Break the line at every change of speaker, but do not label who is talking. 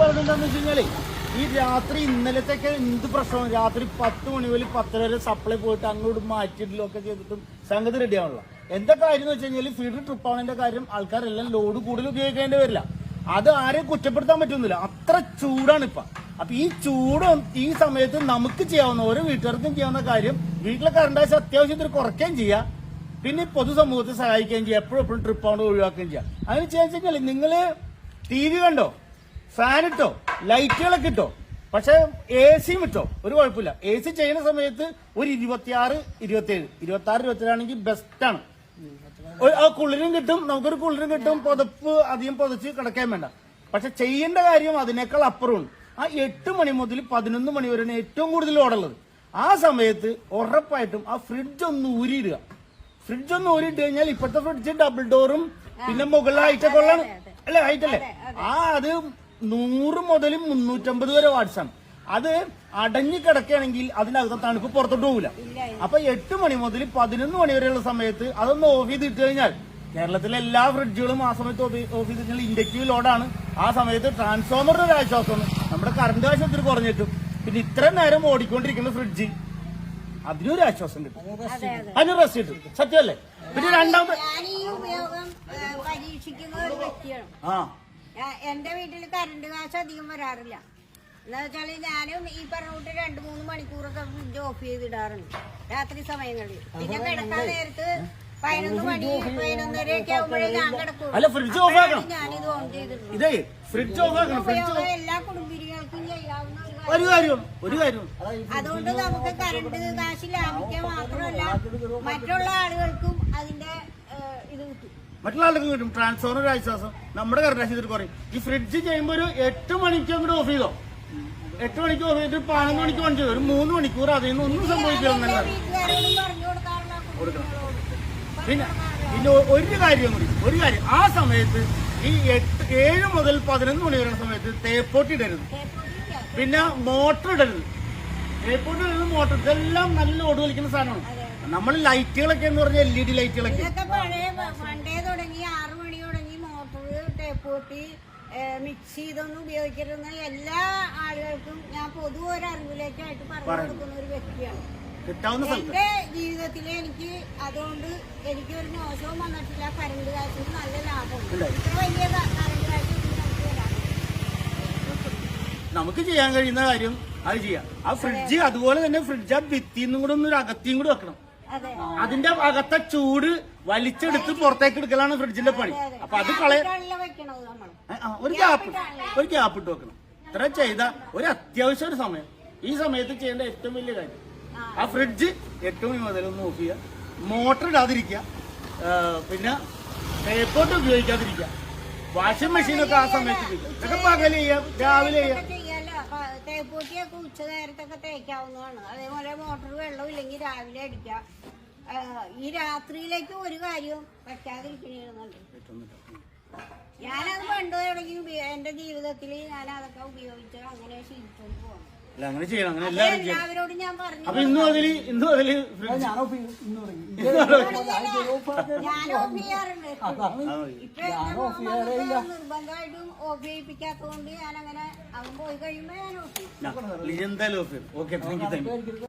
പറഞ്ഞെന്താന്ന് വെച്ച് ഈ രാത്രി ഇന്നലത്തെയൊക്കെ എന്ത് പ്രശ്നമാണ്? രാത്രി പത്ത് മണി മുതൽ പത്തര വരെ സപ്ലൈ പോയിട്ട് അങ്ങോട്ട് മാറ്റിയിട്ടില്ലോ ഒക്കെ ചെയ്തിട്ടും സംഗതി റെഡി ആവണല്ലോ. എന്താ കാര്യം എന്ന് വെച്ച് കഴിഞ്ഞാൽ ഫീഡർ ട്രിപ്പ് ആവുന്നതിന്റെ കാര്യം ആൾക്കാരെല്ലാം ലോഡ് കൂടുതൽ ഉപയോഗിക്കേണ്ടി വരില്ല. അത് ആരെയും കുറ്റപ്പെടുത്താൻ പറ്റുന്നില്ല. അത്ര ചൂടാണ് ഇപ്പൊ. അപ്പൊ ഈ ചൂട് ഈ സമയത്ത് നമുക്ക് ചെയ്യാവുന്ന ഓരോ വീട്ടുകാർക്കും ചെയ്യാവുന്ന കാര്യം വീട്ടിലെ കറണ്ട് ആവശ്യം അത്യാവശ്യത്തിന് കുറയ്ക്കുകയും ചെയ്യാം. പിന്നെ പൊതുസമൂഹത്തെ സഹായിക്കുകയും ചെയ്യാം. എപ്പോഴും എപ്പോഴും ട്രിപ്പ് ആവുന്നത് ഒഴിവാക്കുകയും ചെയ്യാം. അതിന് വെച്ചാൽ നിങ്ങൾ ടി വി കണ്ടോ? ഫാൻ ഇട്ടോ ലൈറ്റുകളൊക്കെ ഇട്ടോ. പക്ഷെ എ സിയും ഇട്ടോ. ഒരു കുഴപ്പമില്ല. എ സി ചെയ്യുന്ന സമയത്ത് ഒരു ഇരുപത്തിയാറ് ഇരുപത്തിയേഴ് ഇരുപത്തി ആറ് ഇരുപത്തിയേഴാണെങ്കിൽ ബെസ്റ്റാണ് ആ കുളിരും കിട്ടും നമുക്കൊരു കുളിരും കിട്ടും പുതപ്പ് അധികം പുതച്ച് കിടക്കാൻ വേണ്ട. പക്ഷെ ചെയ്യേണ്ട കാര്യം അതിനേക്കാൾ അപ്പുറമാണ് ആ എട്ട് മണി മുതൽ പതിനൊന്ന് മണി വരെയാണ് ഏറ്റവും കൂടുതൽ ഓടുള്ളത്. ആ സമയത്ത് ഉറപ്പായിട്ടും ആ ഫ്രിഡ്ജ് ഒന്ന് ഊരിയിടുക. ഫ്രിഡ്ജ് ഒന്ന് ഊരിയിട്ട് കഴിഞ്ഞാൽ ഇപ്പോഴത്തെ ഫ്രിഡ്ജ് ഡബിൾ ഡോറും പിന്നെ മുകളിൽ ഹൈറ്റൊക്കെ ഉള്ളതാണ് അല്ലേ ഹൈറ്റ് അല്ലേ? ആ അത് നൂറ് മുതൽ മുന്നൂറ്റമ്പത് വരെ വാട്സാണ് അത് അടഞ്ഞു കിടക്കുകയാണെങ്കിൽ അതിനകത്ത് തണുപ്പ് പുറത്തോട്ട് പോകില്ല അപ്പൊ എട്ട് മണി മുതൽ പതിനൊന്ന് മണി വരെയുള്ള സമയത്ത് അതൊന്ന് ഓഫ് ചെയ്ത് ഇട്ട് കഴിഞ്ഞാൽ കേരളത്തിലെ എല്ലാ ഫ്രിഡ്ജുകളും ആ സമയത്ത് ഓഫ് ഓഫ് ചെയ്ത് കഴിഞ്ഞാൽ ഇൻഡക്റ്റീവ് ലോഡാണ് ആ സമയത്ത് ട്രാൻസ്ഫോമറിന്റെ ഒരു ആശ്വാസമാണ് നമ്മുടെ കറണ്ട് ആശ്വാസത്തിൽ കുറഞ്ഞിട്ടും. പിന്നെ ഇത്രയും നേരം ഓടിക്കൊണ്ടിരിക്കുന്ന ഫ്രിഡ്ജ് അതിനൊരു ആശ്വാസം കിട്ടും. അതിന് റെസ്റ്റ് കിട്ടും. സത്യമല്ലേ? പിന്നെ രണ്ടാമത്തെ
ഞാൻ ഉപയോഗം ഏ, വ്യക്തിയാണ്.
ആ.
എന്റെ വീട്ടിൽ കറണ്ട് കാശ് അധികം വരാറില്ല. എന്താ വെച്ചാൽ ഞാനും ഈ പറഞ്ഞ കൂട്ട് രണ്ടു മൂന്ന് മണിക്കൂറൊക്കെ ഫ്രിഡ്ജ് ഓഫ് ചെയ്തിടാറുണ്ട് രാത്രി സമയങ്ങളിൽ. പിന്നെ കിടക്കാൻ നേരത്ത് പതിനൊന്ന് മണി പതിനൊന്നരയൊക്കെ ആകുമ്പോഴേ ഞാൻ കിടക്കും
അല്ല ഫ്രിഡ്ജ് ഓഫ് ആക്കണം.
ഞാനിത് ഓൺ ചെയ്തിട്ടുണ്ട്
ഇതേ ഫ്രിഡ്ജ് ഓഫ് ആക്കണം ഫ്രിഡ്ജ്
ഉപയോഗം എല്ലാ കുടുംബിനികൾക്കും ചെയ്യാവുന്ന ഒരു
ഒരു കാര്യമാണ് ഒരു കാര്യം
അതുകൊണ്ട് നമുക്ക് കറണ്ട് കാശ് ലാഭിക്കാൻ മാത്രമല്ല മറ്റുള്ള ആളുകൾക്കും അതിന്റെ
മറ്റുള്ള ആൾക്കും കിട്ടും ട്രാൻസ്ഫോർമർ ആശ്വാസം. നമ്മുടെ കർണാശി കുറയും. ഈ ഫ്രിഡ്ജ് ചെയ്യുമ്പോൾ ഒരു എട്ട് മണിക്ക് അങ്ങോട്ട് ഓഫ് ചെയ്തോ? എട്ട് മണിക്ക് ഓഫ് ചെയ്തിട്ട് പതിനൊന്ന് മണിക്ക് ഓൺ ചെയ്തു? ഒരു മൂന്ന് മണിക്കൂർ അതിൽ നിന്ന് ഒന്നും
സംഭവിക്കില്ല
പിന്നെ പിന്നെ ഒരു കാര്യം കൂടി. ഒരു കാര്യം. ആ സമയത്ത് ഈ എട്ട് ഏഴ് മുതൽ പതിനൊന്ന് മണി വരുന്ന സമയത്ത് തേപ്പോട്ട് ഇടരുത്. പിന്നെ മോട്ടർ ഇടരുത്. തേപ്പോട്ട് ഇടരുത് മോട്ടർ ഇതെല്ലാം നല്ല ഓട് വലിക്കുന്ന സാധനമാണ്. നമ്മൾ ലൈറ്റുകളൊക്കെ എന്ന് പറഞ്ഞാൽ എൽ ഇ ഡി ലൈറ്റുകളൊക്കെ.
ഇതൊക്കെ പഴയ പണ്ടേ തുടങ്ങി ആറു മണി തുടങ്ങി മോട്ടോർ ടേപ്പൂട്ടി മിക്സി ഇതൊന്നും ഉപയോഗിക്കരുന്ന എല്ലാ ആളുകൾക്കും ഞാൻ പൊതു ഒരു അറിവിലേക്കായിട്ട് പറഞ്ഞു കൊടുക്കുന്ന ഒരു വ്യക്തിയാണ്.
കിട്ടാവുന്ന സ്ഥലത്ത്.
എന്റെ ജീവിതത്തിൽ എനിക്ക് അതുകൊണ്ട് എനിക്ക് ഒരു മോശവും വന്നിട്ടില്ല. കരണ്ട് കാശിന് നല്ല ലാഭമുണ്ട്.
ഉണ്ടായി.
ഇത്ര വലിയ ക- കാശ് നമുക്ക്
ചെയ്യാൻ കഴിയുന്ന കാര്യം അത് ചെയ്യാം. ആ ഫ്രിഡ്ജ് അതുപോലെ തന്നെ ഫ്രിഡ്ജ് ആ ഭിത്തിന്നും കൂടെ ഒന്ന് ഒരു അകത്തിയും കൂടെ വെക്കണം. അതിന്റെ അകത്തെ ചൂട് വലിച്ചെടുത്ത് പുറത്തേക്ക് എടുക്കലാണ് ഫ്രിഡ്ജിന്റെ പണി. അപ്പൊ അത് കളയ ഒരു ഗ്യാപ്പ് ഒരു ഗ്യാപ്പ് ഇട്ട് വെക്കണം. ഇത്ര ചെയ്ത ഒരു അത്യാവശ്യ ഒരു സമയം. ഈ സമയത്ത് ചെയ്യേണ്ട ഏറ്റവും വലിയ കാര്യം. ആ. ഫ്രിഡ്ജ് ഏറ്റവും മണി മുതൽ ഒന്ന് ഓഫ് ചെയ്യുക മോട്ടർ ഇടാതിരിക്കുക. പിന്നെ പേപ്പോട്ട് ഉപയോഗിക്കാതിരിക്കുക. വാഷിംഗ് മെഷീനൊക്കെ ആ സമയത്ത്. ഇതൊക്കെ പകൽ ചെയ്യാം രാവിലെ ചെയ്യാം.
തേപ്പൂട്ടിയൊക്കെ ഉച്ച നേരത്തൊക്കെ തേക്കാവുന്നതാണ്. അതേപോലെ മോട്ടർ വെള്ളം ഇല്ലെങ്കിൽ രാവിലെ അടിക്കാം ഈ രാത്രിയിലേക്ക് ഒരു കാര്യവും വെക്കാതിരിക്കണേന്നുണ്ട് ഞാനത് പണ്ട് തുടങ്ങി എന്റെ എന്റെ ജീവിതത്തിൽ ഞാൻ അതൊക്കെ ഉപയോഗിച്ച് അങ്ങനെ ശീലിച്ചുകൊണ്ട് പോകണം
അല്ല അങ്ങനെ ചെയ്യണം അങ്ങനെ എല്ലാവരും ചെയ്യണം.
ഞാൻ പറഞ്ഞു
അപ്പൊ ഇന്നും അതിൽ ഇന്നും അതിൽ
ഞാൻ ചെയ്യാറുണ്ട്. ഇപ്പൊ നിർബന്ധമായിട്ടും ഓഫ് ചെയ്യിപ്പിക്കാത്തതുകൊണ്ട് ഞാൻ അങ്ങനെ അവൻ പോയി കഴിയുമ്പോ ഞാൻ ഓഫ് ചെയ്യും.
എന്തായാലും okay okay thank you thank you